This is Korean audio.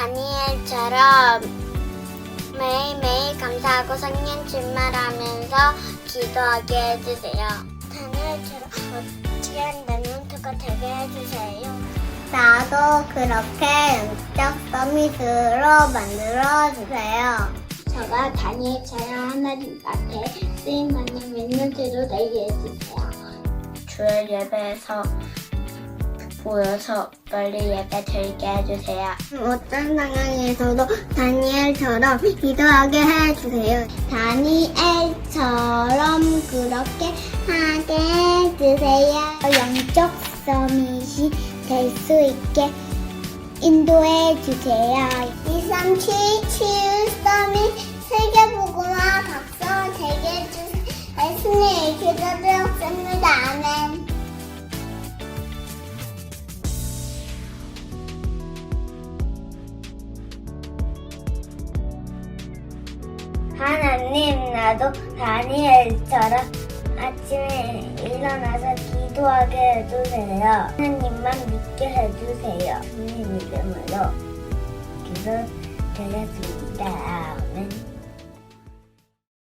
다니엘처럼 매일매일 감사하고 성령 충만하면서 기도하게 해주세요. 다니엘처럼 어떻게 한다면 어떻게 되게 해주세요. 나도 그렇게 영적 서밋으로 만들어주세요. 저가 다니엘처럼 하나님 앞에 쓰임받는 민낯으로 되게 해주세요. 주일 예배에서 보여서 빨리 예배 드리게 해주세요. 어떤 상황에서도 다니엘처럼 기도하게 해주세요. 다니엘처럼 그렇게 하게 해주세요. 영적 서밋이 될 수 있게 인도해 주세요. 237 치유 서밋 세계 하나님 나도 다니엘처럼 아침에 일어나서 기도하게 해주세요. 하나님만 믿게 해주세요. 주님 이름으로 기도 드렸습니다. 아멘.